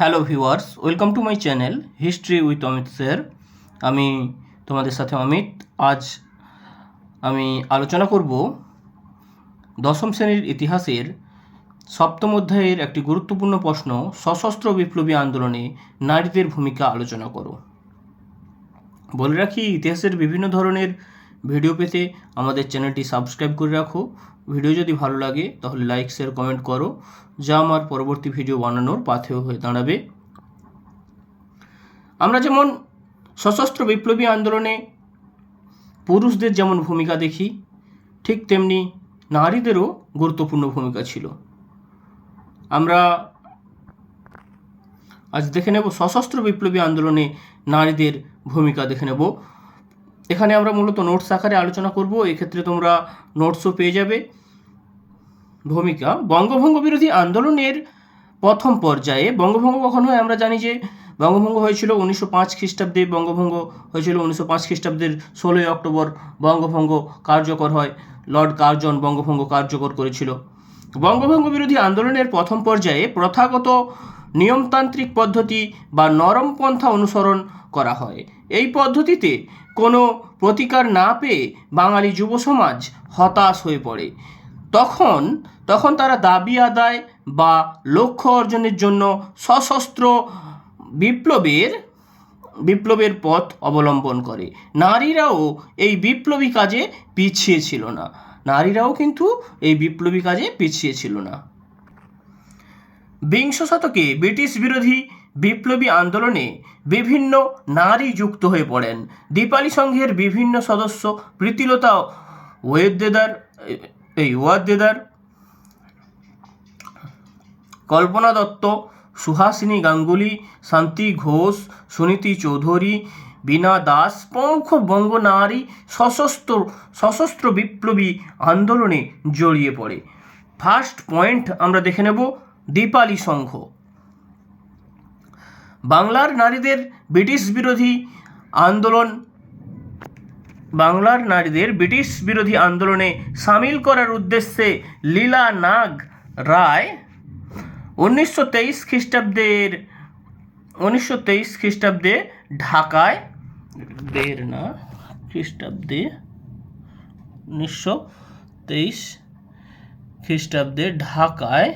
Hello viewers, welcome to my channel history with Amit sir. আমি তোমাদের সাথে অমিত। আজ আমি আলোচনা করব দশম শ্রেণির ইতিহাসের সপ্তম অধ্যায়ের একটি গুরুত্বপূর্ণ প্রশ্ন, সশস্ত্র বিপ্লবী আন্দোলনে নারীদের ভূমিকা আলোচনা করো। বলে রাখি, ইতিহাসের বিভিন্ন ধরনের ভিডিও পেতে আমাদের চ্যানেলটি সাবস্ক্রাইব করে রাখো। ভিডিও যদি ভালো লাগে, তাহলে লাইক শেয়ার কমেন্ট করো, যা আমার পরবর্তী ভিডিও বানানোর পাথেয় হয়ে দাঁড়াবে। আমরা যেমন সশস্ত্র বিপ্লবী আন্দোলনে পুরুষদের যেমন ভূমিকা দেখি, ঠিক তেমনি নারীদেরও গুরুত্বপূর্ণ ভূমিকা ছিল। আমরা আজ দেখে নেব সশস্ত্র বিপ্লবী আন্দোলনে নারীদের ভূমিকা দেখে নেব। এখানে আমরা মূলত নোটস আকারে আলোচনা করব, এক্ষেত্রে তোমরা নোটসও পেয়ে যাবে। ভূমিকা। বঙ্গভঙ্গ বিরোধী আন্দোলনের প্রথম পর্যায়ে, বঙ্গভঙ্গ কখন হয় আমরা জানি যে বঙ্গভঙ্গ হয়েছিল উনিশশো পাঁচ খ্রিস্টাব্দে, বঙ্গভঙ্গ হয়েছিল উনিশশো পাঁচ খ্রিস্টাব্দের ষোলোই অক্টোবর, বঙ্গভঙ্গ কার্যকর হয়। লর্ড কার্জন বঙ্গভঙ্গ কার্যকর করেছিল। বঙ্গভঙ্গ বিরোধী আন্দোলনের প্রথম পর্যায়ে প্রথাগত নিয়মতান্ত্রিক পদ্ধতি বা নরম পন্থা অনুসরণ করা হয়। এই পদ্ধতিতে কোনো প্রতিকার না পেয়ে বাঙালি যুব সমাজ হতাশ হয়ে পড়ে। তখন তখন তারা দাবি আদায় বা লক্ষ্য অর্জনের জন্য সশস্ত্র বিপ্লবের বিপ্লবের পথ অবলম্বন করে। নারীরাও এই বিপ্লবী কাজে পিছিয়ে ছিল না। নারীরাও কিন্তু এই বিপ্লবী কাজে পিছিয়ে ছিল না। বিংশ শতকে ব্রিটিশ বিরোধী বিপ্লবী আন্দোলনে বিভিন্ন নারী যুক্ত হয়ে পড়েন। দীপালি সংঘের বিভিন্ন সদস্য প্রীতিলতা ওয়েদ্দেদার এই ওয়াদ্দেদার কল্পনা দত্ত, সুহাসিনী গাঙ্গুলি, শান্তি ঘোষ, সুনীতি চৌধুরী, বীণা দাস প্রমুখ বঙ্গ নারী সশস্ত্র সশস্ত্র বিপ্লবী আন্দোলনে জড়িয়ে পড়ে। ফার্স্ট পয়েন্ট আমরা দেখে নেব, দীপালি সংঘ। বাংলার নারীদের ব্রিটিশ বিরোধী আন্দোলন বাংলার নারীদের ব্রিটিশ বিরোধী আন্দোলনে সামিল করার উদ্দেশ্যে লীলা নাগ রায় উনিশশো তেইশ খ্রিস্টাব্দের, উনিশশো তেইশ খ্রিস্টাব্দে ঢাকায় দের না, খ্রিস্টাব্দে, উনিশশো তেইশ খ্রিস্টাব্দে ঢাকায়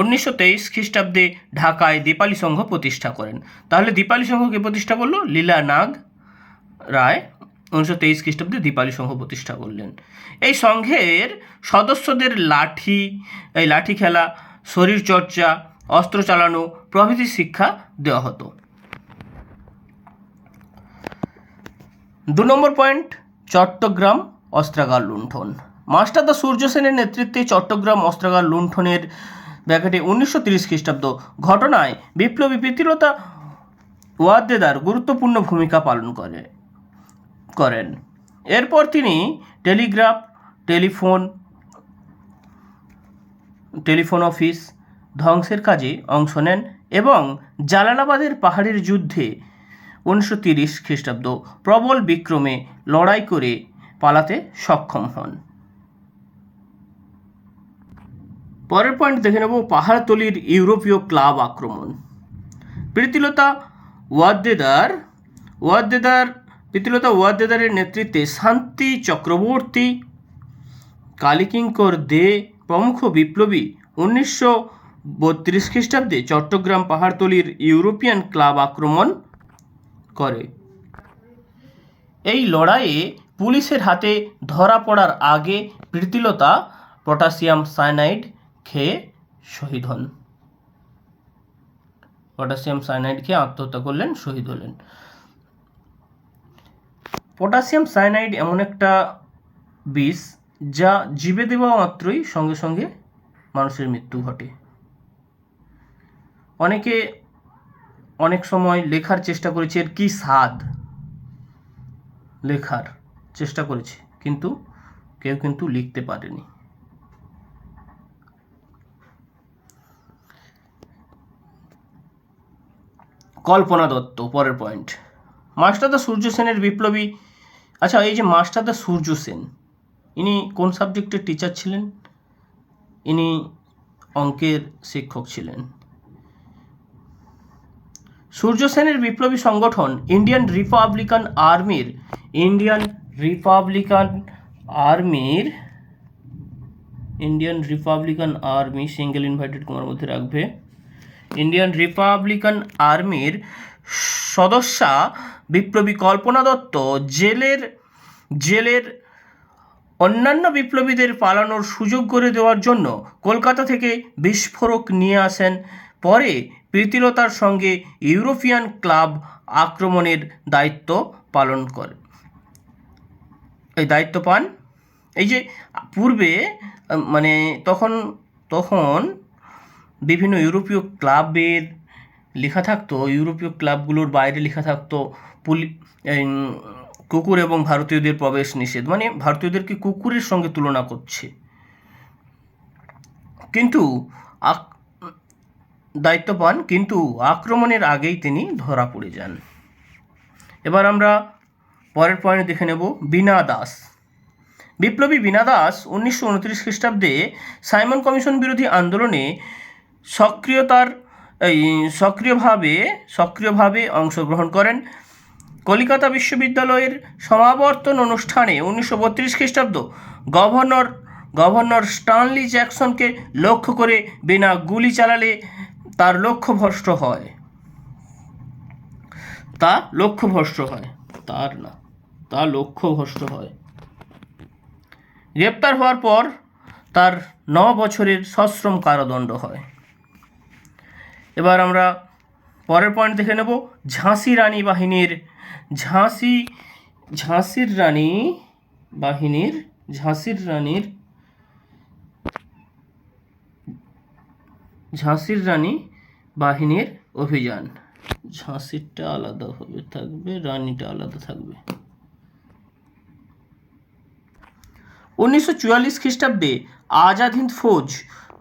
উনিশশো তেইশ খ্রিস্টাব্দে ঢাকায় দীপালি সংঘ প্রতিষ্ঠা করেন। তাহলে দীপালি সংঘ কে প্রতিষ্ঠা করল? লীলা নাগ রায় উনিশশো তেইশ খ্রিস্টাব্দে দীপালি সংঘ প্রতিষ্ঠা করলেন। এই সংঘের সদস্যদের লাঠি, এই লাঠি খেলা শরীরচর্চা অস্ত্র চালানো, প্রভৃতি শিক্ষা দেওয়া হতো। দু নম্বর পয়েন্ট, চট্টগ্রাম অস্ত্রাগার লুণ্ঠন। মাস্টারদা সূর্য সেনের নেতৃত্বে চট্টগ্রাম অস্ত্রাগার লুণ্ঠনের ব্যাকেটে উনিশশো তিরিশ খ্রিস্টাব্দ ঘটনায় বিপ্লবী প্রীতিলতা ওয়াদ্দেদার গুরুত্বপূর্ণ ভূমিকা পালন করে, করেন। এরপর তিনি টেলিগ্রাফ, টেলিফোন টেলিফোন অফিস, ধ্বংসের কাজে অংশ নেন এবং জালালাবাদের পাহাড়ের যুদ্ধে উনিশশো তিরিশ খ্রিস্টাব্দ প্রবল বিক্রমে লড়াই করে পালাতে সক্ষম হন। পরের পয়েন্ট দেখে নেব পাহাড়তলির ইউরোপীয় ক্লাব আক্রমণ। প্রীতিলতা ওয়াদ্দেদার ওয়াদ্দেদার, প্রীতিলতা ওয়াদ্দেদারের নেতৃত্বে শান্তি চক্রবর্তী, কালিকিঙ্কর দে প্রমুখ বিপ্লবী উনিশশো বত্রিশ খ্রিস্টাব্দে চট্টগ্রাম পাহাড়তলির ইউরোপিয়ান ক্লাব আক্রমণ করে। এই লড়াইয়ে পুলিশের হাতে ধরা পড়ার আগে প্রীতিলতা পটাশিয়াম সায়ানাইড খেয়ে শহীদ হন। পটাশিয়াম সায়ানাইড খেয়ে আত্মহত্যা করলেন, শহীদ হলেন। পটাশিয়াম সায়ানাইড এমন একটা বিষ যা জীবে দেওয়া মাত্রই সঙ্গে সঙ্গে মানুষের মৃত্যু ঘটে। অনেকে অনেক সময় লেখার চেষ্টা করেছে, এর কী স্বাদ? লেখার চেষ্টা করেছে, কিন্তু কেউ কিন্তু লিখতে পারেনি। কল্পনা দত্ত, পরের পয়েন্ট মাস্টারদা সূর্য সেনের বিপ্লবী আচ্ছা এই যে মাস্টারদা সূর্য সেন, ইনি কোন সাবজেক্টের টিচার ছিলেন? ইনি অঙ্কের শিক্ষক ছিলেন। সূর্য সেনের বিপ্লবী সংগঠন ইন্ডিয়ান রিপাবলিকান আর্মির, ইন্ডিয়ান রিপাবলিকান আর্মির, Indian Republican army, single invited Kumar মধ্যে রাখবে। ইন্ডিয়ান রিপাবলিকান আর্মির সদস্যা বিপ্লবী কল্পনা দত্ত জেলের জেলের অন্যান্য বিপ্লবীদের পালানোর সুযোগ করে দেওয়ার জন্য কলকাতা থেকে বিস্ফোরক নিয়ে আসেন। পরে প্রীতিলতার সঙ্গে ইউরোপিয়ান ক্লাব আক্রমণের দায়িত্ব পালন করে, এই দায়িত্ব পান। এই যে পূর্বে মানে তখন তখন বিভিন্ন ইউরোপীয় ক্লাবের লেখা থাকতো, ইউরোপীয় ক্লাবগুলোর বাইরে লেখা থাকতো, পুলি কুকুর এবং ভারতীয়দের প্রবেশ নিষেধ। মানে ভারতীয়দেরকে কুকুরের সঙ্গে তুলনা করছে। কিন্তু দায়িত্ব পান কিন্তু আক্রমণের আগেই তিনি ধরা পড়ে যান। এবার আমরা পরের পয়েন্ট দেখে নেব বীণা দাস। বিপ্লবী বিনা দাস উনিশশো উনত্রিশ খ্রিস্টাব্দে সাইমন কমিশন বিরোধী আন্দোলনে সক্রিয়তার, এই সক্রিয়ভাবে সক্রিয়ভাবে অংশগ্রহণ করেন। কলিকাতা বিশ্ববিদ্যালয়ের সমাবর্তন অনুষ্ঠানে উনিশশো বত্রিশ খ্রিস্টাব্দ গভর্নর গভর্নর স্টানলি জ্যাকসনকে লক্ষ্য করে বিনা গুলি চালালে তার লক্ষ্যভ্রষ্ট হয়। তা লক্ষ্যভ্রষ্ট হয়। তার না, তা লক্ষ্যভ্রষ্ট হয়। গ্রেপ্তার হওয়ার পর তার ন বছরের সশ্রম কারাদণ্ড হয়। এবার আমরা পরের পয়েন্ট দেখে নেব। ঝাঁসি রানী বাহিনীর, ঝাঁসি, ঝাঁসির রানী বাহিনীর, ঝাঁসির রানীর, ঝাঁসির রানী বাহিনীর অভিযান। ঝাঁসিরটা আলাদা হবে, থাকবে, রানীটা আলাদা থাকবে। উনিশশো চুয়াল্লিশ খ্রিস্টাব্দে আজাদ হিন্দ ফৌজ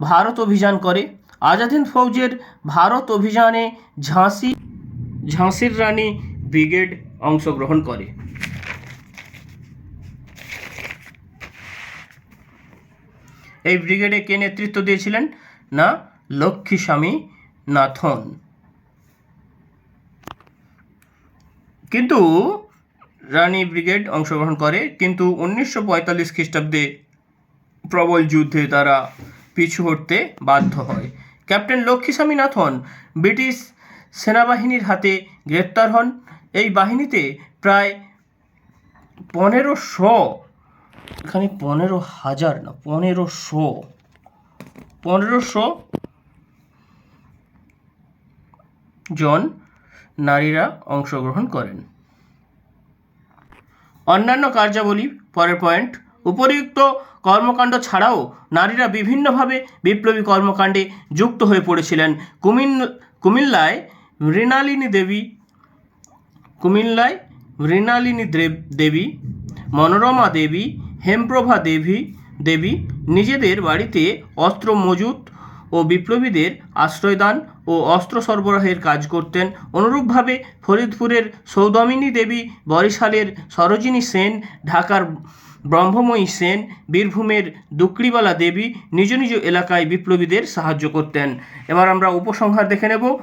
ভারত অভিযান করে। আজাদ হিন্দ ফৌজের ভারত অভিযানে ঝাঁসি, ঝাঁসির রানী ব্রিগেড অংশগ্রহণ করে। এই ব্রিগেডে কে নেতৃত্ব দিয়েছিলেন? না লক্ষ্মী স্বামী নাথন। কিন্তু রানী ব্রিগেড অংশগ্রহণ করে, কিন্তু উনিশশো পঁয়তাল্লিশ খ্রিস্টাব্দে প্রবল যুদ্ধে তারা পিছু হটতে বাধ্য হয়। ক্যাপ্টেন লক্ষ্মীস্বামী নাথন ব্রিটিশ সেনাবাহিনীর হাতে গ্রেপ্তার হন। এই বাহিনীতে প্রায় পনেরোশো, এখানে পনেরো হাজার না, পনেরোশো পনেরোশো জন নারীরা অংশগ্রহণ করেন। অন্যান্য কার্যাবলী, পরের পয়েন্ট উপরিউক্ত কর্মকাণ্ড ছাড়াও নারীরা বিভিন্নভাবে বিপ্লবী কর্মকাণ্ডে যুক্ত হয়ে পড়েছিলেন। কুমিন কুমিল্লায় মৃণালিনী দেবী, কুমিল্লায় মৃণালিনী দেব দেবী, মনোরমা দেবী, হেমপ্রভা দেবী দেবী নিজেদের বাড়িতে অস্ত্র মজুত ও বিপ্লবীদের আশ্রয়দান ও অস্ত্র সরবরাহের কাজ করতেন। অনুরূপভাবে ফরিদপুরের সৌদামিনী দেবী বরিশালের সরোজিনী সেন, ঢাকার ব্রহ্মময়ী সেন বীরভূমের দুকড়িবালা দেবী নিজ নিজ এলাকায় বিপ্লবীদের সাহায্য করতেন। এবার আমরা উপসংহার দেখে নেব।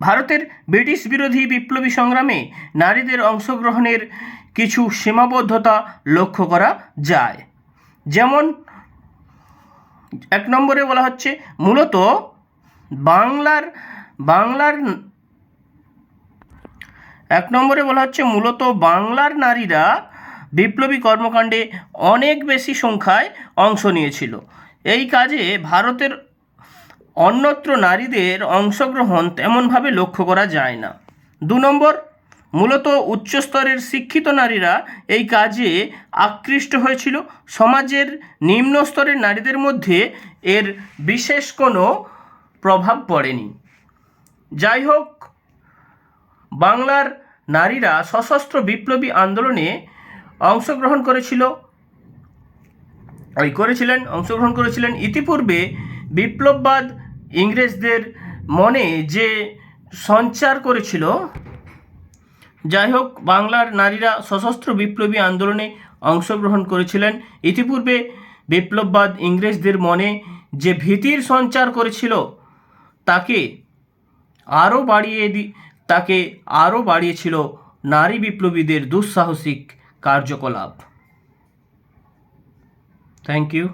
ভারতের ব্রিটিশ বিরোধী বিপ্লবী সংগ্রামে নারীদের অংশগ্রহণের কিছু সীমাবদ্ধতা লক্ষ্য করা যায়। যেমন, এক নম্বরে বলা হচ্ছে, মূলত বাংলার বাংলার, এক নম্বরে বলা হচ্ছে, মূলত বাংলার নারীরা বিপ্লবী কর্মকাণ্ডে অনেক বেশি সংখ্যায় অংশ নিয়েছিল। এই কাজে ভারতের অন্যত্র নারীদের অংশগ্রহণ তেমনভাবে লক্ষ্য করা যায় না। দু নম্বর, মূলত উচ্চস্তরের শিক্ষিত নারীরা এই কাজে আকৃষ্ট হয়েছিল। সমাজের নিম্ন স্তরের নারীদের মধ্যে এর বিশেষ কোনো প্রভাব পড়েনি। যাই হোক, বাংলার নারীরা সশস্ত্র বিপ্লবী আন্দোলনে অংশগ্রহণ করেছিল। ওই করেছিলেন, অংশগ্রহণ করেছিলেন ইতিপূর্বে বিপ্লববাদ ইংরেজদের মনে যে সঞ্চার করেছিল। যাই হোক, বাংলার নারীরা সশস্ত্র বিপ্লবী আন্দোলনে অংশগ্রহণ করেছিলেন। ইতিপূর্বে বিপ্লববাদ ইংরেজদের মনে যে ভীতির সঞ্চার করেছিল, তাকে আরও বাড়িয়ে দি, তাকে আরও বাড়িয়েছিল নারী বিপ্লবীদের দুঃসাহসিক কার্যকলাপ। Thank you